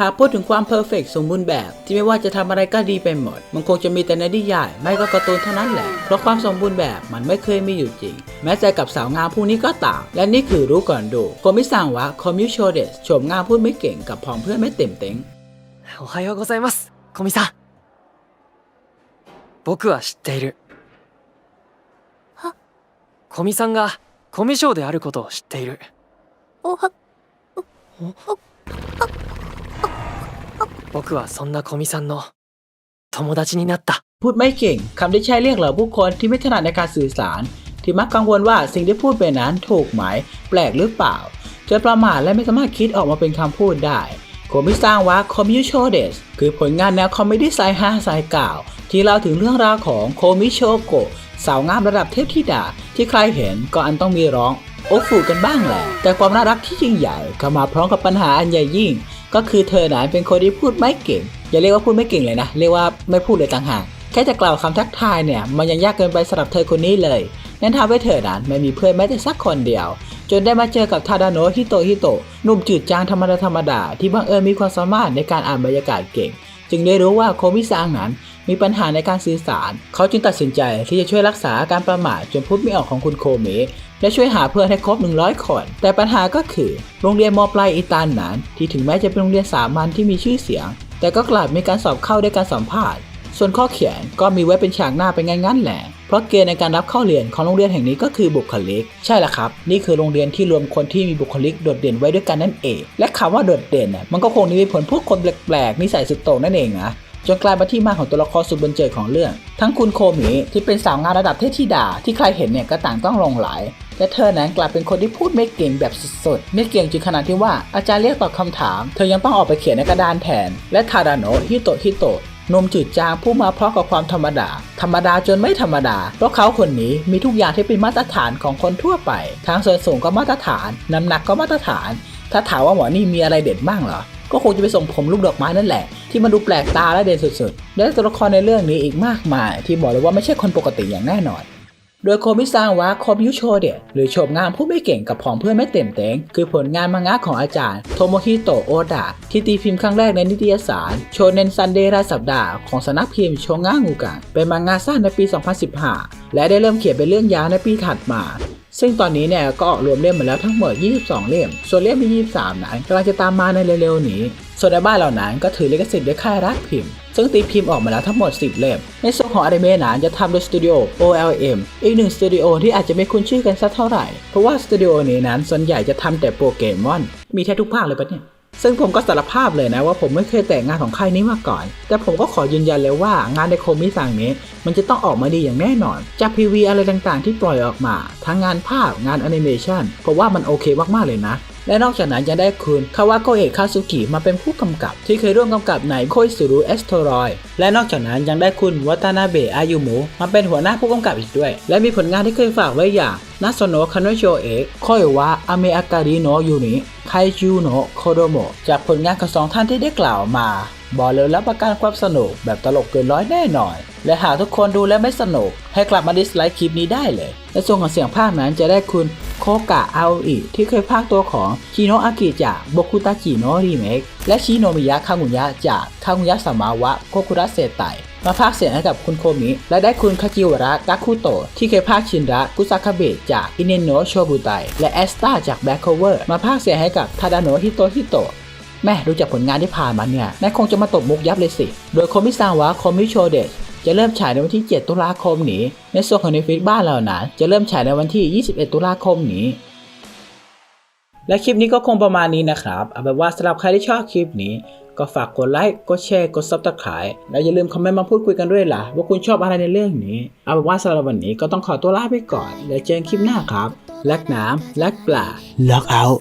หากพูดถึงความเพอร์เฟกสมบูรณ์แบบ ที่ไม่ว่าจะทำอะไรก็ดีไปหมด มันคงจะมีแต่ในนิยาย ไม่ก็การ์ตูนเท่านั้นแหละ เพราะความสมบูรณ์แบบมันไม่เคยมีอยู่จริง แม้ใจกับสาวงามผู้นี้ก็ต่าง และนี่คือรู้ก่อนดูโคมิสั่งวะคอมมิวโชเดสโฉมงามพูดไม่เก่งกับผองเพื่อนไม่เต็มเต็ง おはようございます古見さん僕は知っているは古見さんがコミュ障であることを知っているおは 僕はそんな古見さんの友達になった พูดไม่เก่งคำที่ใช้เรียกเหล่าผู้คนที่ไม่ถนัดในการสื่อสาร ที่มักกังวลว่าสิ่งที่พูดไปนั้นถูกไหม แปลกหรือเปล่าจนประมาทและไม่สามารถคิดออกมาเป็นคำพูดได้โคมิสร้างว่าคอมมิวโชเดสคือผลงานแนวคอมเมดี้ไซฮาไซเก่าที่เล่าถึงเรื่องราวของโคมิโชโกะสาวงามระดับเทพธิดา ที่ใครเห็นก็อันต้องมีร้องโอ้ฟูกันบ้างแหละ แต่ความน่ารักที่ยิ่งใหญ่ก็มาพร้อมกับปัญหาอันใหญ่ยิ่ง ก็คือเธอหนานเป็นคนที่พูดไม่เก่ง อย่าเรียกว่าพูดไม่เก่งเลยนะ เรียกว่าไม่พูดเลยต่างหากแค่จะกล่าวคำทักทายเนี่ยมันยังยากเกินไปสำหรับเธอคนนี้เลยนั่นทำให้เธอนั้นไม่มีเพื่อนแม้แต่สักคนเดียว จนได้มาเจอกับทาดาโนะฮิโตฮิโตะหนุ่มจืดจางธรรมดาธรรมดาที่บังเอิญมีความสามารถในการอ่านบรรยากาศเก่ง จึงได้รู้ว่าโคมิซังนั้นมีปัญหาในการสื่อสาร เขาจึงตัดสินใจที่จะช่วยรักษาการประมาทจนพูดไม่ออกของคุณโคเมะและช่วยหาเพื่อนให้ครบ 100 คน แต่ปัญหาก็คือโรงเรียนมปลายอิตานนั้น ที่ถึงแม้จะเป็นโรงเรียนสามัญที่มีชื่อเสียง แต่ก็กลับมีการสอบเข้าด้วยการสัมภาษณ์ ส่วนข้อเขียนก็มีไว้เป็นฉากหน้าเป็นงั้นๆแหละ เพราะเกณฑ์ในการรับเข้าเรียนของโรงเรียนแห่งนี้ก็คือบุคลิก ใช่ละครับ นี่คือโรงเรียนที่รวมคนที่มีบุคลิกโดดเด่นไว้ด้วยกันนั่นเอง และคำว่าโดดเด่นน่ะมันก็คงมีผลพวกคนแปลกๆนิสัยสุดโต่งนั่นเองนะจนกลายเป็นที่มาของตัวละครสุดบันเจิดของเรื่อง ทั้งคุณโคมิที่เป็นสาวงามระดับเทพธิดาที่ใครเห็นเนี่ยก็ต่างต้องหลงไหลและเธอนั้นกลายเป็นคนที่พูดไม่เก่งแบบสุดๆ ไม่เก่งจนขนาดที่ว่าอาจารย์เรียกตอบคำถาม เธอยังต้องออกไปเขียนในกระดานแทน และทาดาโนะฮิโตะฮิโตะ นมจืดจางผู้มาพร้อมกับความธรรมดา ธรรมดาจนไม่ธรรมดา เพราะเขาคนนี้มีทุกอย่างที่เป็นมาตรฐานของคนทั่วไป ทางส่วนสูงก็มาตรฐาน น้ำหนักก็มาตรฐาน ถ้าถามว่าหมอนี่มีอะไรเด่นบ้างเหรอ ก็คงจะไปส่งผมลูกดอกไม้นั่นแหละ ที่มันดูแปลกตาและเด่นสุดๆ และตัวละครในเรื่องนี้อีกมากมาย ที่บอกเลยว่าไม่ใช่คนปกติอย่างแน่นอน โดยโคมิซังวะโคมิยุโชเดะหรือโฉมงามผู้ไม่เก่งกับผองเพื่อนไม่เต็มเต็งคือผลงานมังงะของอาจารย์โทโมฮิโตะโอดะที่ตีพิมพ์ครั้งแรกในนิตยสารโชเนนซันเดย์รายสัปดาห์ของสำนักพิมพ์โชงะงูกังเป็นมังงะสั้นในปี 2015 และได้เริ่มเขียนเป็นเรื่องยาวในปีถัดมาซึ่งตอนนี้เนี่ยก็ออกรวมเล่มมาแล้วทั้งหมด 22 เล่ม ส่วนเล่มที่ 23 นั้นกำลังจะตามมาในเร็วๆนี้ ส่วนในบ้านเหล่านั้นก็ถือลิขสิทธิ์ด้วยค่ายรักพิมพ์ ซึ่งตีพิมพ์ออกมาแล้วทั้งหมด 10 เล่ม ในส่วนของอนิเมะนั้นจะทำโดยสตูดิโอ OLM อีกหนึ่งสตูดิโอที่อาจจะไม่คุ้นชื่อกันสักเท่าไหร่ เพราะว่าสตูดิโอนี้นั้นส่วนใหญ่จะทำแต่โปเกมอน มีแทบทุกภาคเลยปะเนี่ย ซึ่งผมก็สารภาพเลยนะว่าผมไม่เคยแต่งงานของค่ายนี้มาก่อน แต่ผมก็ขอยืนยันเลยว่างานในโคมิซังนี้ มันจะต้องออกมาดีอย่างแน่นอน จากพีวีอะไรต่างๆ ที่ปล่อยออกมา ทั้งงานภาพงานแอนิเมชันเพราะว่ามันโอเคมากๆเลยนะ และนอกจากนั้นยังได้คุณคาวาโกเอะคาซุกิมาเป็นผู้กำกับ ที่เคยร่วมกำกับในโคยสุรุเอสโทรอยและนอกจากนั้นยังได้คุณวัตานาเบะอายุมุมาเป็นหัวหน้าผู้กำกับอีกด้วย และมีผลงานที่เคยฝากไว้อย่างนาโซโนะคาโนโชเอะคอยวะอเมอาการิโนยูนิ ไคจูโนะโคโดโมะจากผลงานของสองท่านที่ได้กล่าวมาบอกเลยรับประกันความสนุกแบบตลกเกินร้อยแน่นอน และหากทุกคนดูแล้วไม่สนุก ให้กลับมาดิสไลค์คลิปนี้ได้เลย และส่วนของเสียงภาคนั้นจะได้คุณโคกะอาอิที่เคยภาคตัวของชิโนะอากิจากโบคุตาจิโนะรีเมคและชิโนมิยะคา ngu ยะจากคา ngu ยะสมาวะโคคุระเซไต มาภาคเสียงให้กับคุณโคมิ และได้คุณคาจิวระกาคุโตะที่เคยภาคชินระกุซากาเบะจากอินเนโนะโชบุไตและแอสตาจากแบ็คโคเวอร์มาภาคเสียงให้กับทาดาโนะฮิโตฮิโตะแม่ดูจากผลงานที่ผ่านมาเนี่ยนายคงจะมาตบมุกยับเลยสิ โดยโคมิซาวะโคมิโชเดสจะเริ่มฉายในวันที่ 7 ตุลาคมนี้ ในส่วนของในฟิตบ้านเรานะจะเริ่มฉายในวันที่ 21 ตุลาคมนี้ และคลิปนี้ก็คงประมาณนี้นะครับ เอาเป็นว่าสำหรับใครที่ชอบคลิปนี้ ก็ฝากกดไลค์ กดแชร์ กดซับสไครต์แล้วอย่าลืมคอมเมนต์มาพูดคุยกันด้วยล่ะ ว่าคุณชอบอะไรในเรื่องนี้ เอาเป็นว่าสำหรับวันนี้ก็ต้องขอตัวลาไปก่อน แล้วเจอกันคลิปหน้าครับลักน้ำลักปลาล็อกเอาท์